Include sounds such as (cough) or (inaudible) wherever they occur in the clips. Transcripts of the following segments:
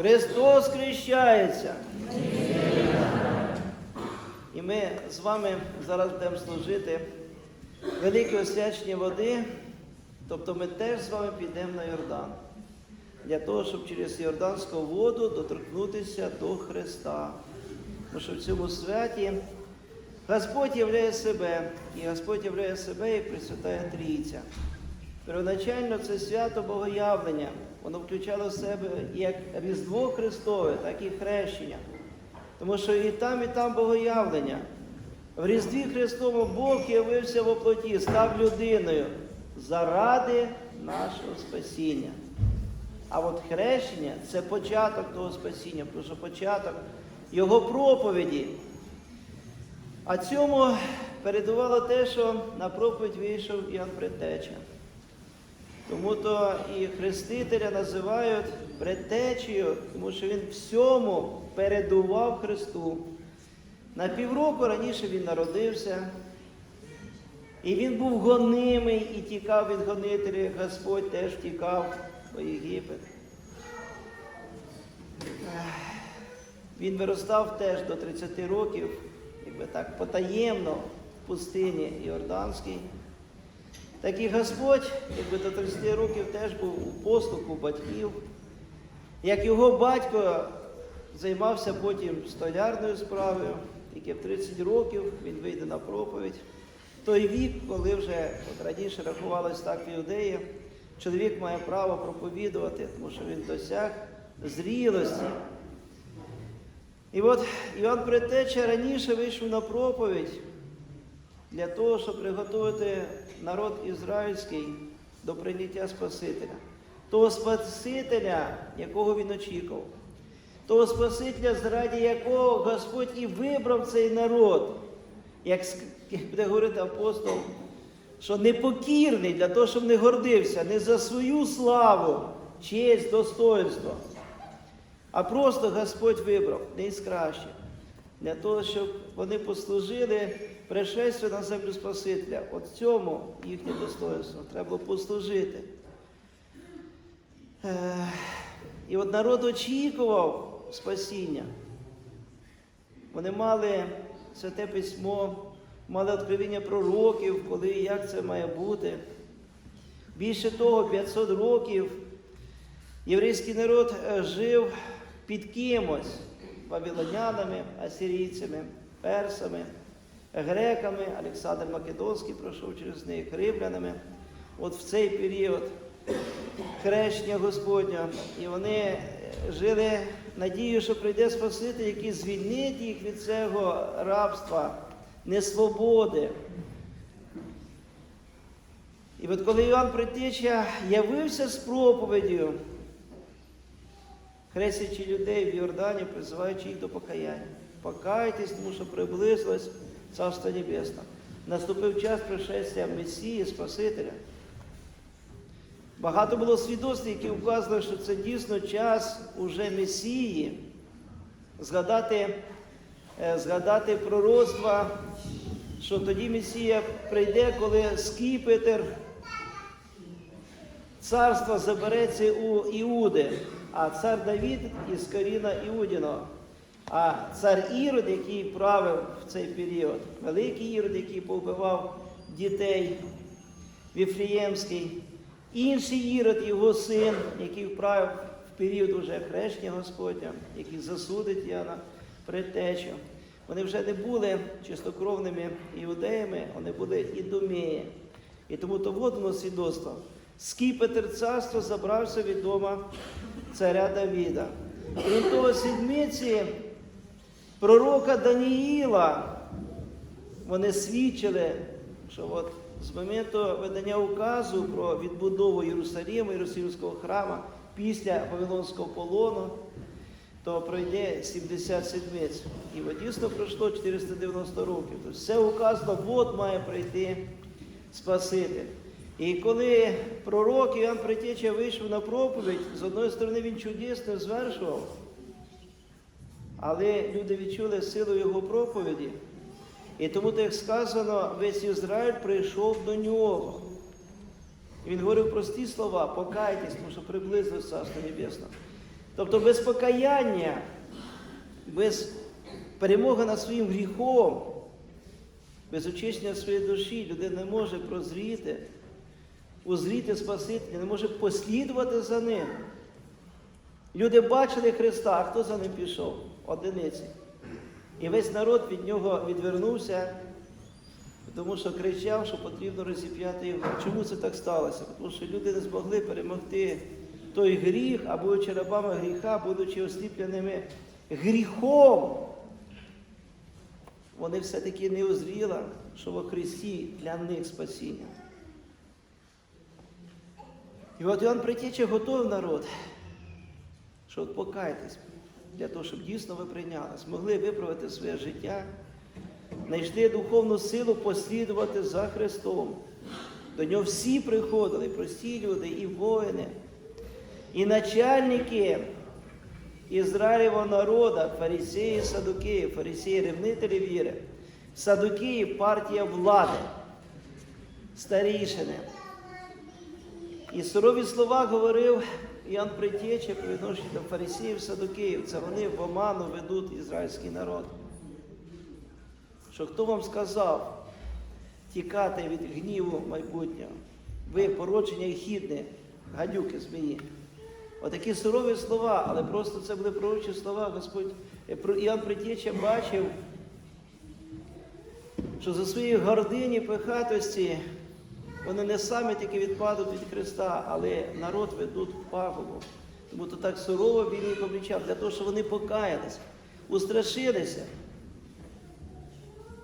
Христос хрещається. І ми з вами зараз будемо служити велике освячення води, тобто ми теж з вами підемо на Йордан. Для того, щоб через Йорданську воду доторкнутися до Христа. Тому що в цьому святі Господь являє себе, і Господь являє себе і Пресвятая Трійця. Первоначально це свято Богоявлення. Воно включало в себе як Різдво Христове, так і хрещення. Тому що і там, і там Богоявлення. В Різдві Христовому Бог явився в оплоті, став людиною заради нашого спасіння. А от хрещення це початок того спасіння, тому що початок Його проповіді. А цьому передувало те, що на проповідь вийшов Іоанн Предтеча. Тому то і хрестителя називають предтечею, тому що він всьому передував Христу. На півроку раніше він народився, і він був гонимий і тікав від гонителів, Господь теж тікав у Єгипет. Він виростав теж до 30 років, якби так потаємно в пустині Йорданській. Так і Господь, якби до 30 років теж був у послуху батьків. Як його батько займався потім столярною справою, тільки в 30 років він вийде на проповідь. Той вік, коли вже от раніше рахувалось так в іудеї, чоловік має право проповідувати, тому що він досяг зрілості. І от Іван Предтеча раніше вийшов на проповідь для того, щоб приготувати народ ізраїльський до прийняття Спасителя. Того Спасителя, якого він очікував. Того Спасителя, заради якого Господь і вибрав цей народ, як буде говорити апостол, що непокірний для того, щоб не гордився не за свою славу, честь, достоинство, а просто Господь вибрав не із кращих, для того, щоб вони послужили пришествию на землю Спасителя. От цьому їхнє достоинство. Треба послужити. І от народ очікував спасіння. Вони мали святе письмо, мали відкривання пророків, коли і як це має бути. Більше того, 500 років єврейський народ е, жив під кимось вавилонянами, асирійцями, персами, греками, Олександр Македонський пройшов через них, римлянами. От в цей період хрещення Господня. І вони е, жили надією, що прийде Спаситель, який звільнить їх від цього рабства, несвободи. І от коли Іван Притеча явився з проповіддю, хрестячи людей в Йордані, призиваючи їх до покаяння. Покайтесь, тому що приблизилось Царство Небесне. Наступив час пришестя Месії, Спасителя. Багато було свідоцтв, які вказували, що це дійсно час уже Месії. Згадати, е, згадати пророцтва, що тоді Месія прийде, коли Скіпетр царство забереться у Іуди, а цар Давід із коріна Іудіного. А цар Ірод, який правив в цей період, великий Ірод, який повбивав дітей Віфліємський, інший Ірод, його син, який вправив в період уже хрещення Господня, який засудить Яна предтечу. Вони вже не були чистокровними іудеями, вони були ідомеї. І тому то водно свідоцтво. Скіпетр царства забрався від дома царя Давіда. Крім того, седмиці пророка Даніїла вони свідчили, що от з моменту видання указу про відбудову Єрусалиму, Єрусалимського храму після Вавилонського полону, то пройде 70 седмиць. І от дійсно пройшло 490 років. Тобто все указано, от має прийти Спаситель. І коли пророк Іоанн Притеча вийшов на проповідь, з одної сторони він чудесно звершував, але люди відчули силу його проповіді. І тому, так сказано, весь Ізраїль прийшов до нього. І він говорив прості слова, покайтесь, тому що приблизилось Царство Небесне. Тобто без покаяння, без перемоги над своїм гріхом, без очищення своєї душі людина не може прозріти, узріти Спасителя, не може послідувати за ним. Люди бачили Христа, а хто за ним пішов? Одиниці. І весь народ від нього відвернувся, тому що кричав, що потрібно розіп'яти його. Чому це так сталося? Тому що люди не змогли перемогти той гріх, а будучи рабами гріха, будучи осліпленими гріхом, вони все-таки не узріли, що во Христі для них спасіння. І от Іоанн Притеча готовий народ, що от покайтесь, для того, щоб дійсно ви прийняли, змогли виправити своє життя, знайшли духовну силу послідувати за Христом. До нього всі приходили, прості люди, і воїни, і начальники Ізраїлевого народу, фарисеї, садукеї, фарисеї, ревнителі віри, садукеї партія влади, старішини. І сурові слова говорив Іоанн Притеча по відношенню до фарисеїв, садукеїв. Це вони в оману ведуть ізраїльський народ. Що хто вам сказав тікати від гніву майбутнього? Ви породження і хідне, гадюки змії. Отакі сурові слова, але просто це були пророчі слова. Господь е, Іоанн Притеча бачив, що за свої гордині, пихатості вони не самі тільки відпадуть від Христа, але народ ведуть в. Тому то так сурово він їх облічав, для того, щоб вони покаялися, устрашилися.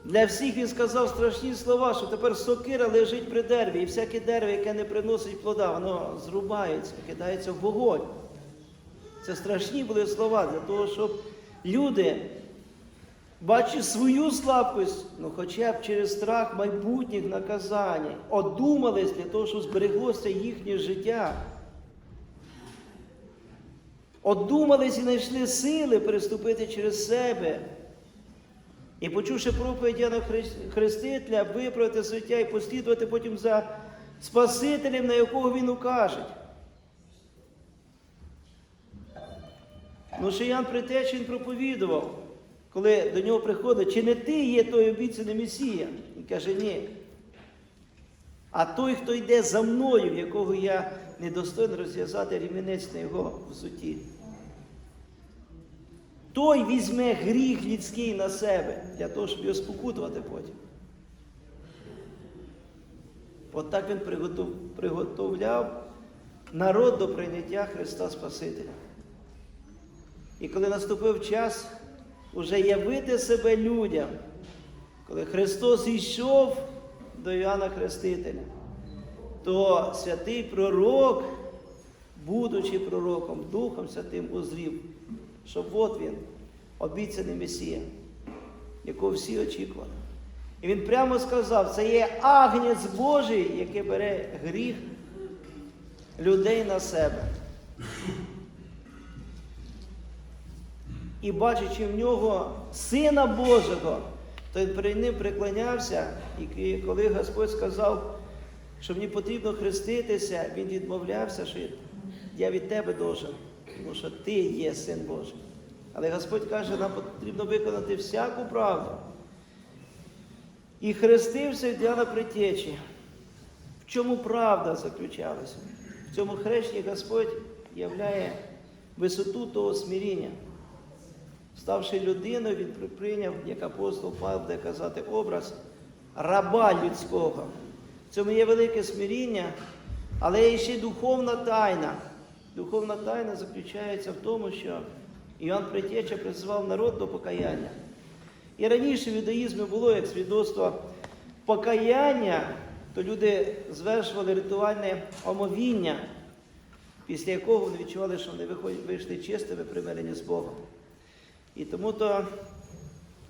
Для всіх він сказав страшні слова, що тепер сокира лежить при дереві, і всяке дерево, яке не приносить плода, воно зрубається, кидається в вогонь. Це страшні були слова для того, щоб люди, бачачи свою слабкість, ну хоча б через страх майбутніх наказань, одумались для того, щоб збереглося їхнє життя. Одумались і знайшли сили переступити через себе. І почувши проповідь Яна Хрестителя, виправити життя і послідувати потім за Спасителем, на якого він укаже. Ну, що Ян Притеч проповідував, коли до нього приходить, чи не ти є той обіцяний Месія? Він каже, ні. А той, хто йде за мною, якого я недостойний розв'язати рівнець на його взуті. Той візьме гріх людський на себе для того, щоб його спокутувати потім. От так він приготовляв народ до прийняття Христа Спасителя. І коли наступив час уже явити себе людям, коли Христос йшов до Іоанна Хрестителя, то святий пророк, будучи пророком, Духом Святим узрів, що от він, обіцяний Месія, якого всі очікували. І він прямо сказав, це є агнець Божий, який бере гріх людей на себе. І бачачи в нього Сина Божого, то він перед ним приклонявся, і коли Господь сказав, що мені потрібно хреститися, він відмовлявся, що я від тебе должен, тому що ти є син Божий. Але Господь каже, нам потрібно виконати всяку правду. І хрестився від Іоанна Притечі. В чому правда заключалася? В цьому хрещенні Господь являє висоту того смиріння. Ставши людиною, він прийняв, як апостол Павло буде казати, образ раба людського. В цьому є велике смиріння, але є ще духовна тайна. Духовна тайна заключається в тому, що Іоанн Притеча призвав народ до покаяння. І раніше в юдаїзмі було як свідоцтво покаяння, то люди звершували ритуальне омовіння, після якого вони відчували, що вони вийшли чистими примирені з Богом. І тому то,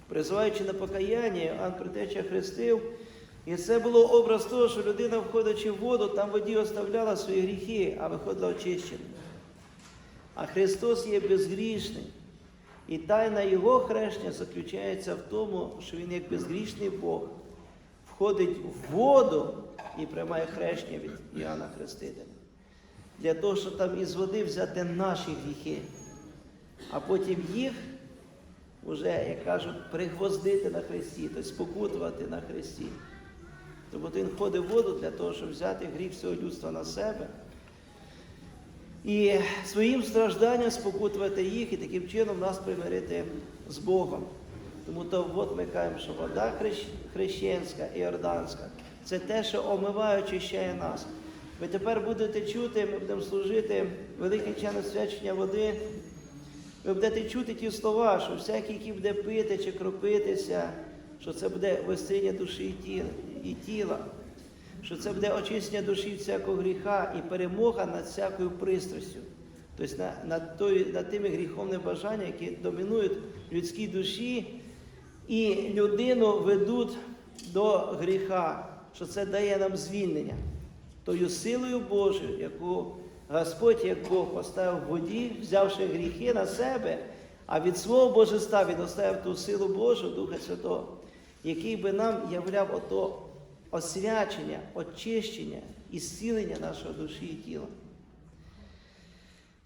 призиваючи на покаяння, Іоанн Притеча хрестив, і це було образ того, що людина, входячи в воду, там воді оставляла свої гріхи, а виходила очищена. А Христос є безгрішний. І тайна Його хрещення заключається в тому, що Він як безгрішний Бог входить в воду і приймає хрещення від Іоанна Хрестителя. Для того, щоб там із води взяти наші гріхи а потім їх вже, як кажуть, пригвоздити на хресті, тобто спокутувати на хресті. Тобто він входив в воду для того, щоб взяти гріх всього людства на себе. І своїм стражданням спокутувати їх і таким чином нас примирити з Богом. Тому то от ми кажемо, що вода хрещ- хрещенська і орданська це те, що омиває, очищає нас. Ви тепер будете чути, ми будемо служити великий час освячення води. Ви будете чути ті слова, що всякий, який буде пити чи кропитися, що це буде весіння душі і тіла, що це буде очищення душі всякого гріха і перемога над всякою пристрастю. Тобто над, над, тою, над тими гріховними бажаннями, які домінують людській душі, і людину ведуть до гріха, що це дає нам звільнення. Тою силою Божою, яку Господь, як Бог, поставив воді, взявши гріхи на себе, а від свого божества він оставив ту силу Божу, Духа Святого, який би нам являв ото освячення, очищення і зцілення нашої душі і тіла.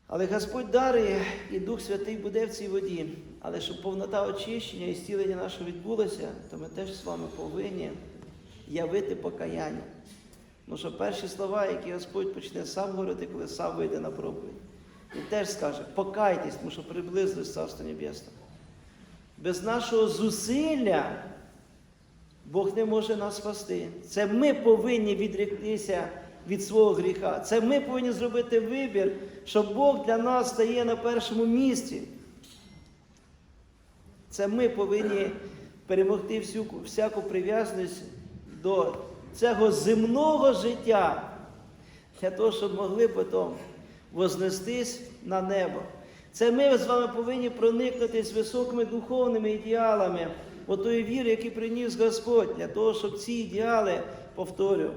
Але Господь дарує, і Дух Святий буде в цій воді. Але щоб повнота очищення і зцілення нашого відбулося, то ми теж з вами повинні явити покаяння. Тому що перші слова, які Господь почне сам говорити, коли сам вийде на проповідь, він теж скаже, покайтесь, тому що приблизилось Царство Небесне. Без нашого зусилля Бог не може нас спасти. Це ми повинні відректися від свого гріха. Це ми повинні зробити вибір, що Бог для нас стає на першому місці. Це ми повинні перемогти всю, всяку прив'язаність до цього земного життя, для того, щоб могли потім вознестись на небо. Це ми з вами повинні проникнутися високими духовними ідеалами, отої віри, які приніс Господь, для того, щоб ці ідеали, повторю,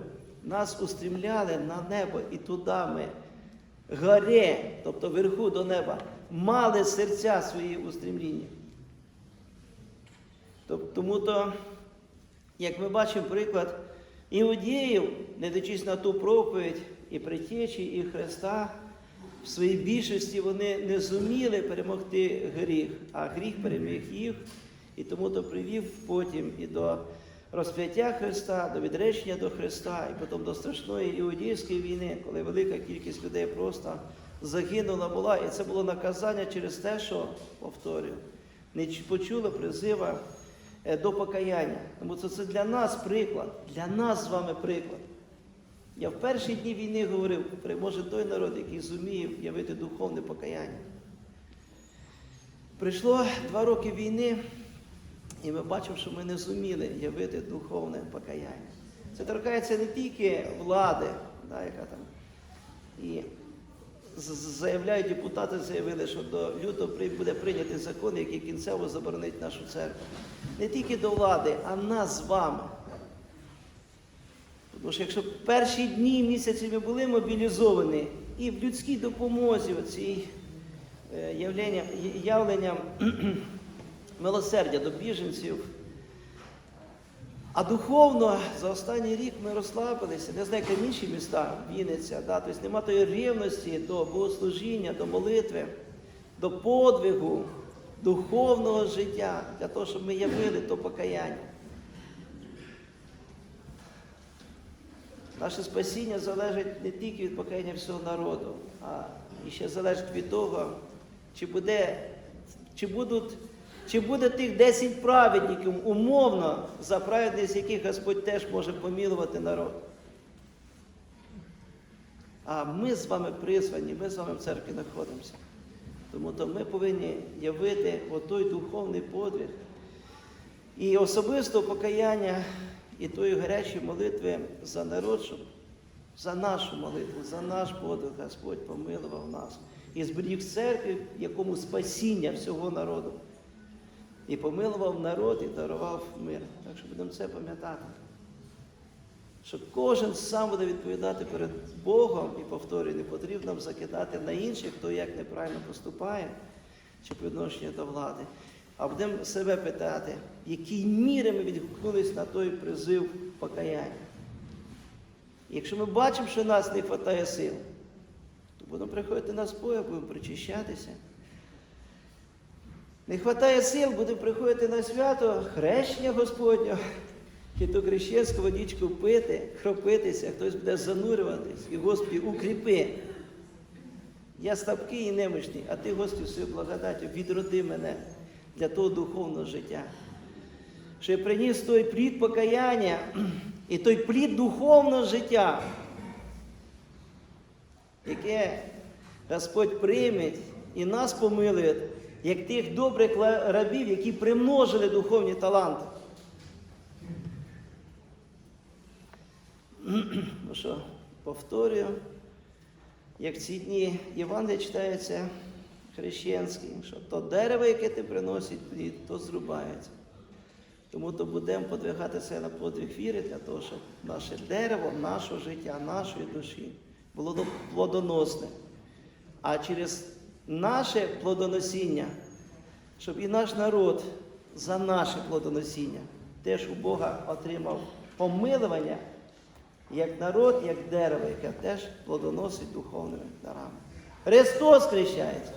нас устремляли на небо і туди ми, горе, тобто вверху до неба, мали серця свої устремління. Тоб- Тому то, як ми бачимо приклад іудеїв, не дивлячись на ту проповідь і притечі, і Христа, в своїй більшості вони не зуміли перемогти гріх, а гріх переміг їх, і тому то привів потім і до розп'яття Христа, до відречення до Христа, і потім до страшної іудейської війни, коли велика кількість людей просто загинула була, і це було наказання через те, що, повторюю, не почули призива до покаяння. Тому це, це для нас приклад, для нас з вами приклад. Я в перші дні війни говорив, переможе той народ, який зуміє явити духовне покаяння. Прийшло два роки війни, і ми бачимо, що ми не зуміли явити духовне покаяння. Це торкається не тільки влади, да, яка там. І заявляють, депутати заявили, що до лютого буде прийнятий закон, який кінцево заборонить нашу церкву. Не тільки до влади, а нас з вами. Тому що якщо перші дні місяці ми були мобілізовані і в людській допомозі, оцій е, явленням, (clears throat) милосердя до біженців, а духовно за останній рік ми розслабилися, не знаю, як інші міста, Вінниця, да? тобто нема тої рівності до богослужіння, до молитви, до подвигу, духовного життя, для того, щоб ми явили то покаяння. Наше спасіння залежить не тільки від покаяння всього народу, а ще залежить від того, чи буде, чи будуть, чи буде тих 10 праведників умовно, за праведність яких Господь теж може помілувати народ. А ми з вами призвані, ми з вами в церкві знаходимося. Тому то ми повинні явити отой духовний подвиг. І особисто покаяння і тої гарячої молитви за народ, щоб за нашу молитву, за наш подвиг Господь помилував нас і зберіг церкві, якому спасіння всього народу. І помилував народ і дарував мир. Так що будемо це пам'ятати. Що кожен сам буде відповідати перед Богом і повторюю, не потрібно закидати на інших, хто як неправильно поступає, чи по відношенню до влади. А будемо себе питати, в якій мірі ми відгукнулись на той призив покаяння. Якщо ми бачимо, що нас не вистачає сил, то будемо приходити на спою, будемо причащатися. Не вистачає сил, буде приходити на свято, хрещення Господнього, то хрещенську водичку пити, хропитися, хтось буде занурюватись і Господи, укріпи. Я слабкий і немощний, а ти, Господи, свою благодаттю відроди мене для того духовного життя. Що я приніс той плід покаяння і той плід духовного життя, яке Господь прийме і нас помилує, як тих добрих рабів, які примножили духовні таланти. (clears throat) Ну що, повторюю, як ці дні Євангелія читається хрещенський, що то дерево, яке ти приносить плід, то зрубається. Тому то будемо подвигатися на подвиг віри для того, щоб наше дерево, нашого життя, нашої душі було плодоносне. А через наше плодоносіння, щоб і наш народ за наше плодоносіння теж у Бога отримав помилування, як народ, як дерево, яке теж плодоносить духовними дарами. Христос хрещається!